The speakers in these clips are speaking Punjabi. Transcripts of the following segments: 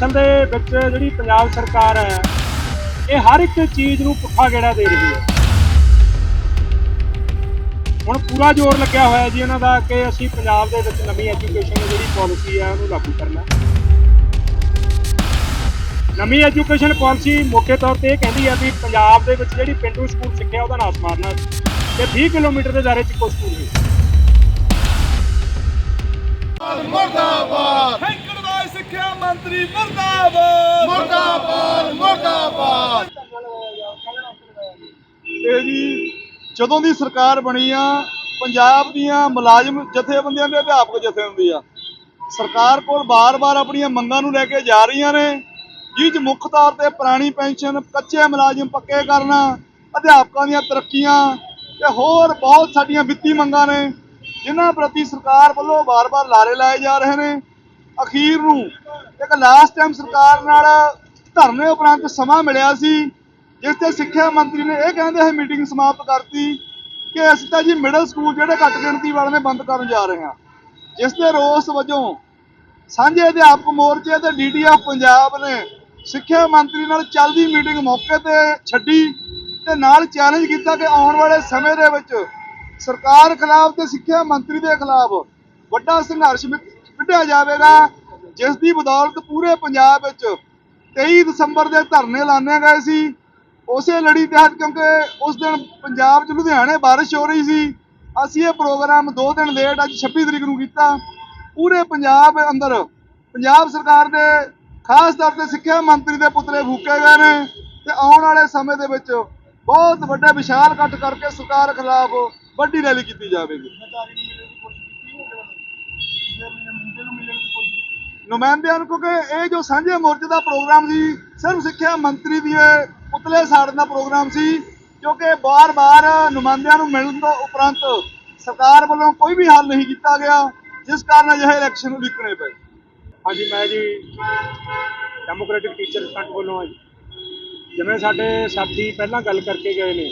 ਅਸਲ ਦੇ ਵਿੱਚ ਜਿਹੜੀ ਪੰਜਾਬ ਸਰਕਾਰ ਹੈ ਇਹ ਹਰ ਇੱਕ ਚੀਜ਼ ਨੂੰ ਪੁੱਠਾ ਗੇੜਾ ਦੇ ਰਹੀ ਹੈ। ਹੁਣ ਪੂਰਾ ਜ਼ੋਰ ਲੱਗਿਆ ਹੋਇਆ ਜੀ ਇਹਨਾਂ ਦਾ ਕਿ ਅਸੀਂ ਪੰਜਾਬ ਦੇ ਵਿੱਚ ਨਵੀਂ ਐਜੂਕੇਸ਼ਨ ਦੀ ਜਿਹੜੀ ਪਾਲਿਸੀ ਹੈ ਉਹਨੂੰ ਲਾਗੂ ਕਰਨਾ। ਨਵੀਂ ਐਜੂਕੇਸ਼ਨ ਪਾਲਿਸੀ ਮੋٹے ਤੌਰ ਤੇ ਇਹ ਕਹਿੰਦੀ ਹੈ ਵੀ ਪੰਜਾਬ ਦੇ ਵਿੱਚ ਜਿਹੜੀ ਪਿੰਡੂ ਸਕੂਲ ਸਿੱਖਿਆ ਉਹਦਾ ਨਾਸ ਮਾਰਨਾ ਤੇ 20 ਕਿਲੋਮੀਟਰ ਦੇ ਦਾਇਰੇ 'ਚ ਇੱਕੋ ਸਕੂਲ ਹੈ ਮੁਰਦਾਬਾਦ। ਸਿੱਖਿਆ ਮੰਤਰੀ ਮਰਦਾਬਾਦ। ਮੁਰਦਾਬਾਦ ਮੁਰਦਾਬਾਦ। ਇਹ ਜੀ, ਜਦੋਂ ਦੀ ਸਰਕਾਰ ਬਣੀ ਆ, ਪੰਜਾਬ ਦੀਆਂ ਮੁਲਾਜ਼ਮ ਜਥੇਬੰਦੀਆਂ ਦੇ ਅਧਿਆਪਕ ਜਥੇਬੰਦੀ ਆ। ਸਰਕਾਰ ਕੋਲ ਬਾਰ-ਬਾਰ ਆਪਣੀਆਂ ਮੰਗਾਂ ਨੂੰ ਲੈ ਕੇ ਜਾ ਰਹੀਆਂ ਨੇ। ਜਿਹ 'ਚ ਮੁੱਖ ਤੌਰ ਤੇ ਪੁਰਾਣੀ ਪੈਨਸ਼ਨ, ਕੱਚੇ ਮੁਲਾਜ਼ਮ ਪੱਕੇ ਕਰਨਾ, ਅਧਿਆਪਕਾਂ ਦੀਆਂ ਤਰੱਕੀਆਂ ਤੇ ਹੋਰ ਬਹੁਤ ਸਾਡੀਆਂ ਵਿੱਤੀ ਮੰਗਾਂ ਨੇ, ਜਿਨ੍ਹਾਂ ਪ੍ਰਤੀ ਸਰਕਾਰ ਵੱਲੋਂ ਬਾਰ-ਬਾਰ ਲਾਰੇ ਲਾਏ ਜਾ ਰਹੇ ਨੇ। ਅਖੀਰ ਨੂੰ। ਇੱਕ ਲਾਸਟ ਟਾਈਮ ਸਰਕਾਰ ਨਾਲ ਧਰਨੇ ਉਪਰੰਤ ਸਮਾਂ ਮਿਲਿਆ ਸੀ, ਜਿਸ ਤੇ ਸਿੱਖਿਆ ਮੰਤਰੀ ਨੇ ਇਹ ਕਹਿੰਦੇ ਹੋਏ ਮੀਟਿੰਗ ਸਮਾਪਤ ਕਰਤੀ ਕਿ ਅਸੀਂ ਤਾਂ ਜੀ ਮਿਡਲ ਸਕੂਲ ਜਿਹੜੇ ਘੱਟ ਗਿਣਤੀ ਵਾਲੇ ਨੇ ਬੰਦ ਕਰਨ ਜਾ ਰਹੇ ਹਾਂ। ਜਿਸ ਦੇ ਰੋਸ ਵਜੋਂ ਸਾਂਝੇ ਅਧਿਆਪਕ ਮੋਰਚੇ ਤੇ ਡੀਡੀਐਫ ਪੰਜਾਬ ਨੇ ਸਿੱਖਿਆ ਮੰਤਰੀ ਨਾਲ ਚੱਲਦੀ ਮੀਟਿੰਗ ਮੌਕੇ ਤੇ ਛੱਡੀ ਤੇ ਨਾਲ ਚੈਲੰਜ ਕੀਤਾ ਕਿ ਆਉਣ ਵਾਲੇ ਸਮੇਂ ਦੇ ਵਿੱਚ ਸਰਕਾਰ ਖਿਲਾਫ ਤੇ ਸਿੱਖਿਆ ਮੰਤਰੀ ਦੇ ਖਿਲਾਫ ਵੱਡਾ ਸੰਘਰਸ਼ ਕੱਢਿਆ ਜਾਵੇਗਾ ਜਿਸ ਦੀ ਬਦੌਲਤ ਪੂਰੇ ਪੰਜਾਬ ਵਿੱਚ 23 ਦਸੰਬਰ ਦੇ ਧਰਨੇ ਲਾਣੇ ਗਏ ਸੀ। ਉਸੇ ਲੜੀ ਤਹਿਤ ਕਿਉਂਕਿ ਉਸ ਦਿਨ ਪੰਜਾਬ 'ਚ ਲੁਧਿਆਣੇ ਬਾਰਿਸ਼ ਹੋ ਰਹੀ ਸੀ, ਅਸੀਂ ਇਹ ਪ੍ਰੋਗਰਾਮ 2 ਦਿਨ ਲੇਟ ਅੱਜ 26 ਤਰੀਕ ਨੂੰ ਕੀਤਾ। ਪੂਰੇ ਪੰਜਾਬ ਅੰਦਰ, ਪੰਜਾਬ ਸਰਕਾਰ ਦੇ ਖਾਸ ਤੌਰ ਤੇ ਸਿੱਖਿਆ ਮੰਤਰੀ ਦੇ ਪੁਤਲੇ ਫੂਕੇ ਗਏ ਨੇ ਤੇ ਆਉਣ ਵਾਲੇ ਸਮੇਂ ਦੇ ਵਿੱਚ ਬਹੁਤ ਵੱਡੇ ਵਿਸ਼ਾਲ ਇਕੱਠ ਕਰਕੇ ਸਰਕਾਰ ਖਿਲਾਫ ਵੱਡੀ ਰੈਲੀ ਕੀਤੀ ਜਾਵੇਗੀ। ਨੁਮਾਇੰਦਿਆਂ ਨੂੰ, ਕਿਉਂਕਿ ਇਹ ਜੋ ਸਾਂਝੇ ਮੋਰਚੇ ਦਾ ਪ੍ਰੋਗਰਾਮ ਸੀ, ਸਿਰਫ ਸਿੱਖਿਆ ਮੰਤਰੀ ਦੀ ਇਹ ਪੁਤਲੇ ਸਾੜਨ ਦਾ ਪ੍ਰੋਗਰਾਮ ਸੀ, ਕਿਉਂਕਿ ਬਾਰ-ਬਾਰ ਨੁਮਾਇੰਦਿਆਂ ਨੂੰ ਮਿਲਣ ਤੋਂ ਉਪਰੰਤ ਸਰਕਾਰ ਵੱਲੋਂ ਕੋਈ ਵੀ ਹੱਲ ਨਹੀਂ ਕੀਤਾ ਗਿਆ, ਜਿਸ ਕਾਰਨ ਅਜਿਹੇ ਇਲੈਕਸ਼ਨ ਉਲੀਕਣੇ ਪਏ। ਹਾਂਜੀ, ਮੈਂ ਜੀ ਡੈਮੋਕ੍ਰੈਟਿਕ ਟੀਚਰ ਫਰੰਟ ਵੱਲੋਂ ਹਾਂ ਜੀ। ਜਿਵੇਂ ਸਾਡੇ ਸਾਥੀ ਪਹਿਲਾਂ ਗੱਲ ਕਰਕੇ ਗਏ ਨੇ,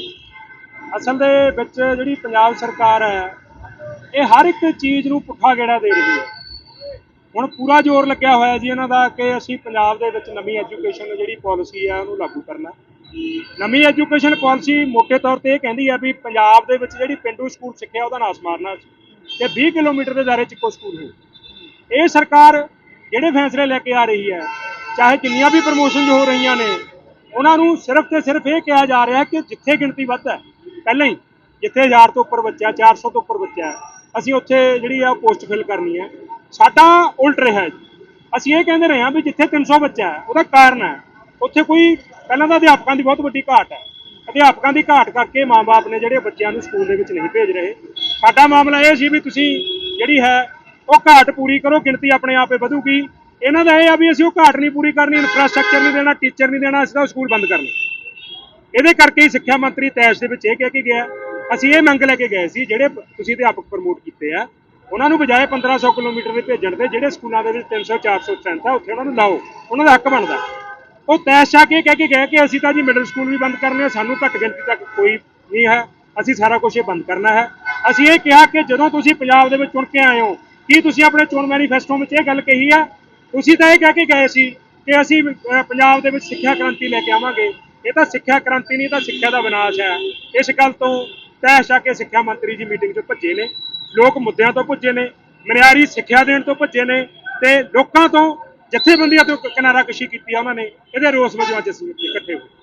ਅਸਲ ਦੇ ਵਿੱਚ ਜਿਹੜੀ ਪੰਜਾਬ ਸਰਕਾਰ ਹੈ, ਇਹ ਹਰ ਇੱਕ ਚੀਜ਼ ਨੂੰ ਪੁੱਠਾ ਗੇੜਾ ਦੇ ਰਹੀ ਹੈ। ਹੁਣ ਪੂਰਾ ਜ਼ੋਰ ਲੱਗਿਆ ਹੋਇਆ ਜੀ ਇਹਨਾਂ ਦਾ ਕਿ ਅਸੀਂ ਪੰਜਾਬ ਦੇ ਵਿੱਚ ਨਵੀਂ ਐਜੂਕੇਸ਼ਨ ਜਿਹੜੀ ਪਾਲਿਸੀ ਹੈ ਉਹਨੂੰ ਲਾਗੂ ਕਰਨਾ। ਨਵੀਂ ਐਜੂਕੇਸ਼ਨ ਪਾਲਿਸੀ ਮੋਟੇ ਤੌਰ ਤੇ ਇਹ ਕਹਿੰਦੀ ਹੈ ਵੀ ਪੰਜਾਬ ਦੇ ਵਿੱਚ ਜਿਹੜੀ ਪਿੰਡੂ ਸਕੂਲ ਸਿੱਖਿਆ ਉਹਦਾ ਨਾਸ ਮਾਰਨਾ ਤੇ 20 ਕਿਲੋਮੀਟਰ ਦੇ ਦਾਇਰੇ 'ਚ ਕੋਈ ਸਕੂਲ ਹੋ। ਇਹ ਸਰਕਾਰ ਜਿਹੜੇ ਫੈਸਲੇ ਲੈ ਕੇ ਆ ਰਹੀ ਹੈ, ਚਾਹੇ ਜਿੰਨੀਆਂ ਵੀ ਪ੍ਰਮੋਸ਼ਨ ਹੋ ਰਹੀਆਂ ਨੇ, ਉਹਨਾਂ ਨੂੰ ਸਿਰਫ ਤੇ ਸਿਰਫ ਇਹ ਕਿਹਾ ਜਾ ਰਿਹਾ ਕਿ ਜਿੱਥੇ ਗਿਣਤੀ ਵੱਧ ਹੈ, ਪਹਿਲਾਂ ਹੀ ਜਿੱਥੇ 1000 ਤੋਂ ਉੱਪਰ ਬੱਚਾ 400 ਤੋਂ ਉੱਪਰ ਬੱਚਾ ਅਸੀਂ ਉੱਥੇ ਜਿਹੜੀ ਆ ਪੋਸਟ ਫਿਲ ਕਰਨੀ ਹੈ। ਸਾਡਾ ਉਲਟ ਰਿਹਾ ਹੈ ਜੀ। ਅਸੀਂ ਇਹ ਕਹਿੰਦੇ ਰਹੇ ਹਾਂ ਵੀ ਜਿੱਥੇ 300 ਬੱਚਾ ਹੈ, ਉਹਦਾ ਕਾਰਨ ਹੈ, ਉੱਥੇ ਕੋਈ ਪਹਿਲਾਂ ਤਾਂ ਅਧਿਆਪਕਾਂ ਦੀ ਬਹੁਤ ਵੱਡੀ ਘਾਟ ਹੈ। ਅਧਿਆਪਕਾਂ ਦੀ ਘਾਟ ਕਰਕੇ ਮਾਪੇ ਨੇ ਜਿਹੜੇ ਬੱਚਿਆਂ ਨੂੰ ਸਕੂਲ ਦੇ ਵਿੱਚ ਨਹੀਂ ਭੇਜ ਰਹੇ। ਸਾਡਾ ਮਾਮਲਾ ਇਹ ਸੀ ਵੀ ਤੁਸੀਂ ਜਿਹੜੀ ਹੈ, ਉਹ ਘਾਟ ਪੂਰੀ ਕਰੋ, ਗਿਣਤੀ ਆਪਣੇ ਆਪੇ ਵਧੂਗੀ। ਇਹਨਾਂ ਦਾ ਇਹ ਆ ਵੀ ਅਸੀਂ ਉਹ ਘਾਟ ਨਹੀਂ ਪੂਰੀ ਕਰਨੀ ਇਨਫਰਾਸਟ੍ਰਕਚਰ ਨਹੀਂ ਦੇਣਾ ਟੀਚਰ ਨਹੀਂ ਦੇਣਾ, ਅਸੀਂ ਤਾਂ ਉਹ ਸਕੂਲ ਬੰਦ ਕਰਨੇ। ਇਹਦੇ ਕਰਕੇ ਹੀ ਸਿੱਖਿਆ ਮੰਤਰੀ ਤੈਸ਼ ਦੇ ਵਿੱਚ ਇਹ ਕਹਿ ਕੇ ਗਿਆ। ਅਸੀਂ ਇਹ ਮੰਗ ਲੈ ਕੇ ਗਏ ਸੀ, ਜਿਹੜੇ ਤੁਸੀਂ ਅਧਿਆਪਕ ਪ੍ਰਮੋਟ ਕੀਤੇ ਆ ਉਹਨਾਂ ਨੂੰ ਬਜਾਏ 1500 ਕਿਲੋਮੀਟਰ ਦੇ ਭੇਜਣ ਦੇ ਜਿਹੜੇ ਸਕੂਲਾਂ ਦੇ ਵਿੱਚ 300 400 ਸਟਰੈਂਥ ਆ ਉੱਥੇ ਉਹਨਾਂ ਨੂੰ ਲਾਓ, ਉਹਨਾਂ ਦਾ ਹੱਕ ਬਣਦਾ। ਉਹ ਤੈਸ਼ ਆ ਕੇ ਕਹਿ ਕੇ ਗਏ ਕਿ ਅਸੀਂ ਤਾਂ ਜੀ ਮਿਡਲ ਸਕੂਲ ਵੀ ਬੰਦ ਕਰਨੇ ਆ, ਸਾਨੂੰ ਘੱਟ ਗਿਣਤੀ ਤੱਕ ਕੋਈ ਨਹੀਂ ਹੈ, ਅਸੀਂ ਸਾਰਾ ਕੁਝ ਇਹ ਬੰਦ ਕਰਨਾ ਹੈ। ਅਸੀਂ ਇਹ ਕਿਹਾ ਕਿ ਜਦੋਂ ਤੁਸੀਂ ਪੰਜਾਬ ਦੇ ਵਿੱਚ ਚੁਣ ਕੇ ਆਏ ਹੋ, ਕੀ ਤੁਸੀਂ ਆਪਣੇ ਚੋਣ ਮੈਨੀਫੈਸਟੋ ਵਿੱਚ ਇਹ ਗੱਲ ਕਹੀ ਆ? ਤੁਸੀਂ ਤਾਂ ਇਹ ਕਹਿ ਕੇ ਗਏ ਸੀ ਕਿ ਅਸੀਂ ਪੰਜਾਬ ਦੇ ਵਿੱਚ ਸਿੱਖਿਆ ਕ੍ਰਾਂਤੀ ਲੈ ਕੇ ਆਵਾਂਗੇ। ਇਹ ਤਾਂ ਸਿੱਖਿਆ ਕ੍ਰਾਂਤੀ ਨਹੀਂ ਤਾਂ ਸਿੱਖਿਆ ਦਾ ਵਿਨਾਸ਼ ਹੈ। ਇਸ ਗੱਲ ਤੋਂ ਤੈਸ਼ ਆ ਕੇ ਸਿੱਖਿਆ ਮੰਤਰੀ ਜੀ ਮੀਟਿੰਗ 'ਚ ਭੱਜੇ ਨੇ। ਲੋਕ ਮੁੱਦਿਆਂ ਤੋਂ ਭੱਜੇ ਨੇ, ਮਨਿਆਰੀ ਸਿੱਖਿਆ ਦੇਣ ਤੋਂ ਭੱਜੇ ਨੇ ਤੇ ਲੋਕਾਂ ਤੋਂ ਜਥੇਬੰਦੀਆਂ ਤੋਂ ਕਿਨਾਰਾ ਕਸ਼ੀ ਕੀਤੀ ਆ ਉਹਨਾਂ ਨੇ, ਇਹਦੇ ਰੋਸ ਵਜੋਂ ਅੱਜ ਅਸੀਂ ਇਕੱਠੇ ਹੋਏ।